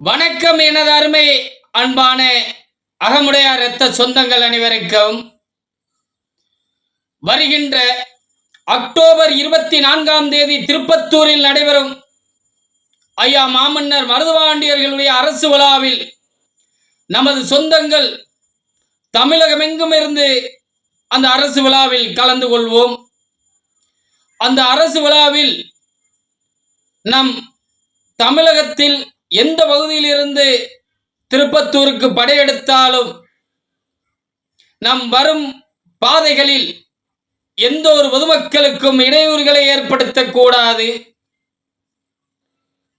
வணக்கம் எனது அருமை அன்பான அகமுடையார் இரத்த சொந்தங்கள் அனைவருக்கும் வருகின்ற அக்டோபர் இருபத்தி நான்காம் தேதி திருப்பத்தூரில் நடைபெறும் ஐயா மாமன்னர் மருதுவாண்டியர்களுடைய அரசு விழாவில் நமது சொந்தங்கள் தமிழகமெங்கும் இருந்து அந்த அரசு விழாவில் கலந்து கொள்வோம். அந்த அரசு விழாவில் நம் தமிழகத்தில் எந்த பகுதியிலிருந்து திருப்பத்தூருக்கு படையெடுத்தாலும் நம் வரும் பாதைகளில் எந்த ஒரு பொதுமக்களுக்கும் இடையூறுகளை ஏற்படுத்தக்கூடாது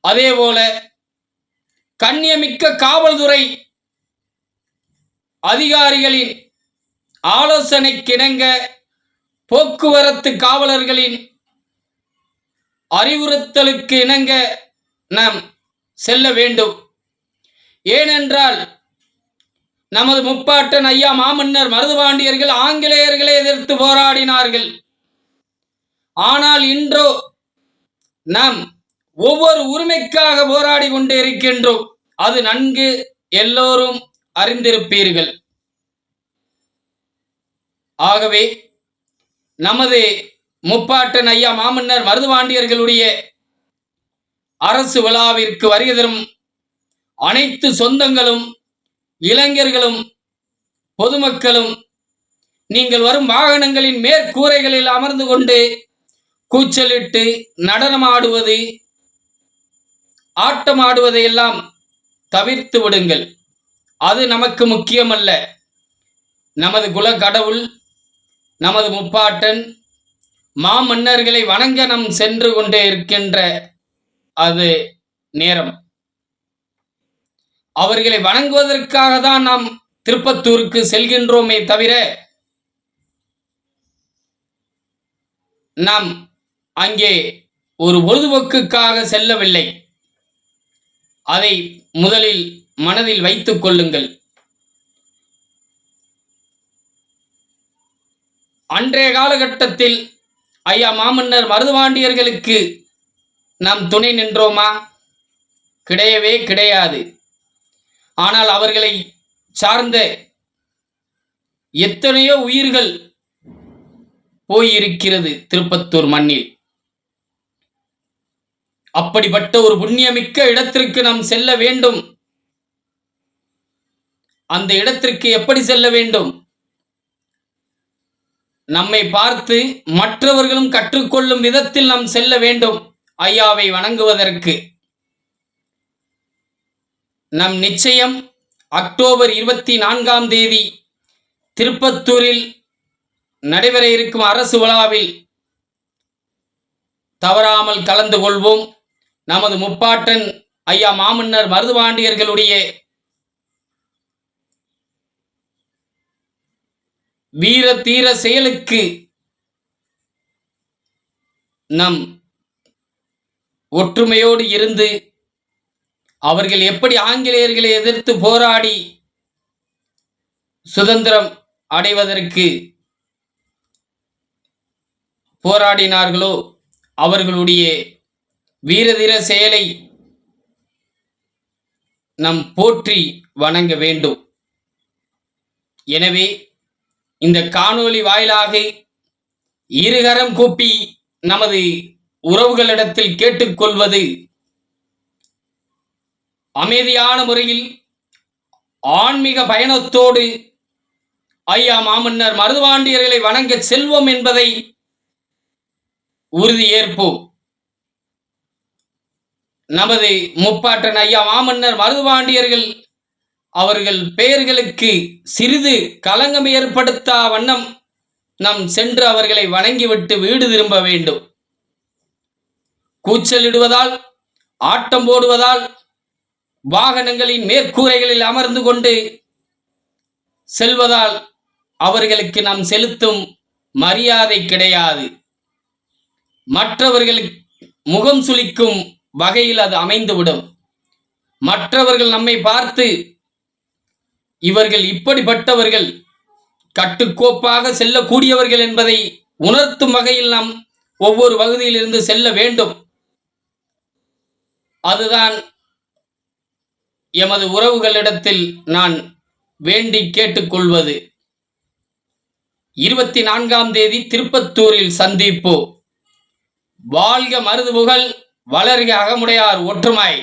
அதேபோல கண்ணியமிக்க காவல்துறை அதிகாரிகளின் ஆலோசனைக்கிணங்க போக்குவரத்து காவலர்களின் அறிவுறுத்தலுக்கு இணங்க நம் செல்ல வேண்டும். ஏனென்றால் நமது முப்பாட்டன் ஐயா மாமன்னர் மருதுபாண்டியர்கள் ஆங்கிலேயர்களை எதிர்த்து போராடினார்கள். ஆனால் இன்றோ நாம் ஒவ்வொரு உரிமைக்காக போராடி கொண்டு இருக்கின்றோம். அது நன்கு எல்லோரும் அறிந்திருப்பீர்கள். ஆகவே நமது முப்பாட்டன் ஐயா மாமன்னர் மருதுபாண்டியர்களுடைய அரசு விழாவிற்கு வருகை தரும் அனைத்து சொந்தங்களும் இளைஞர்களும் பொதுமக்களும் நீங்கள் வரும் வாகனங்களின் மேற்கூரைகளில் அமர்ந்து கொண்டு கூச்சலிட்டு நடனமாடுவது ஆட்டமாடுவதை எல்லாம் தவிர்த்து விடுங்கள். அது நமக்கு முக்கியமல்ல. நமது குல கடவுள் நமது முப்பாட்டன் மாமன்னர்களை வணங்க நம் சென்று கொண்டே இருக்கின்ற அது நேரம். அவர்களை வணங்குவதற்காக தான் நாம் திருப்பத்தூருக்கு செல்கின்றோமே தவிர நாம் அங்கே ஒரு பொழுதுபோக்குக்காக செல்லவில்லை. அதை முதலில் மனதில் வைத்துக் கொள்ளுங்கள். அன்றைய காலகட்டத்தில் ஐயா மாமன்னர் மருதுபாண்டியர்களுக்கு நாம் துணை நின்றோமா? கிடையவே கிடையாது. ஆனால் அவர்களை சார்ந்த எத்தனையோ உயிர்கள் போயிருக்கிறது திருப்பத்தூர் மண்ணில். அப்படிப்பட்ட ஒரு புண்ணியமிக்க இடத்திற்கு நாம் செல்ல வேண்டும். அந்த இடத்திற்கு எப்படி செல்ல வேண்டும்? நம்மை பார்த்து மற்றவர்களும் கற்றுக்கொள்ளும் விதத்தில் நாம் செல்ல வேண்டும். ஐயாவை வணங்குவதற்கு. நம் நிச்சயம் அக்டோபர் இருபத்தி நான்காம் தேதி திருப்பத்தூரில் நடைபெற இருக்கும் அரசு விழாவில் தவறாமல் கலந்து கொள்வோம். நமது முப்பாட்டன் ஐயா மாமன்னர் மருதுபாண்டியர்களுடைய வீர தீர செயலுக்கு நம் ஒற்றுமையோடு இருந்து அவர்கள் எப்படி ஆங்கிலேயர்களை எதிர்த்து போராடி சுதந்திரம் அடைவதற்கு போராடினார்களோ அவர்களுடைய வீரதீர செயலை நம் போற்றி வணங்க வேண்டும். எனவே இந்த காணொளி வாயிலாக இருகரம் கூப்பி நமது உறவுகளிடத்தில் கேட்டுக்கொள்வது அமைதியான முறையில் ஆன்மீக பயணத்தோடு ஐயா மாமன்னர் மருதுவாண்டியர்களை வணங்க செல்வோம் என்பதை உறுதியேற்போம். நமது முப்பாட்டன் ஐயா மாமன்னர் மருதுவாண்டியர்கள் அவர்கள் பெயர்களுக்கு சிறிது களங்கம் ஏற்படுத்தா வண்ணம் நாம் சென்று அவர்களை வணங்கிவிட்டு வீடு திரும்ப வேண்டும். கூச்சலிடுவதால் ஆட்டம் போடுவதால் வாகனங்களின் மேற்கூரைகளில் அமர்ந்து கொண்டு செல்வதால் அவர்களுக்கு நாம் செலுத்தும் மரியாதை கிடையாது. மற்றவர்களுக்கு முகம் சுளிக்கும் வகையில் அது அமைந்துவிடும். மற்றவர்கள் நம்மை பார்த்து இவர்கள் இப்படிப்பட்டவர்கள் கட்டுக்கோப்பாக செல்லக்கூடியவர்கள் என்பதை உணர்த்தும் வகையில் நாம் ஒவ்வொரு பகுதியிலிருந்து செல்ல வேண்டும். அதுதான் எமது உறவுகளிடத்தில் நான் வேண்டி கேட்டுக்கொள்வது. இருபத்தி நான்காம் தேதி திருப்பத்தூரில் சந்திப்பு வாழ்க மருதுபுகள் வளர்க அகமுடையார் ஒற்றுமை.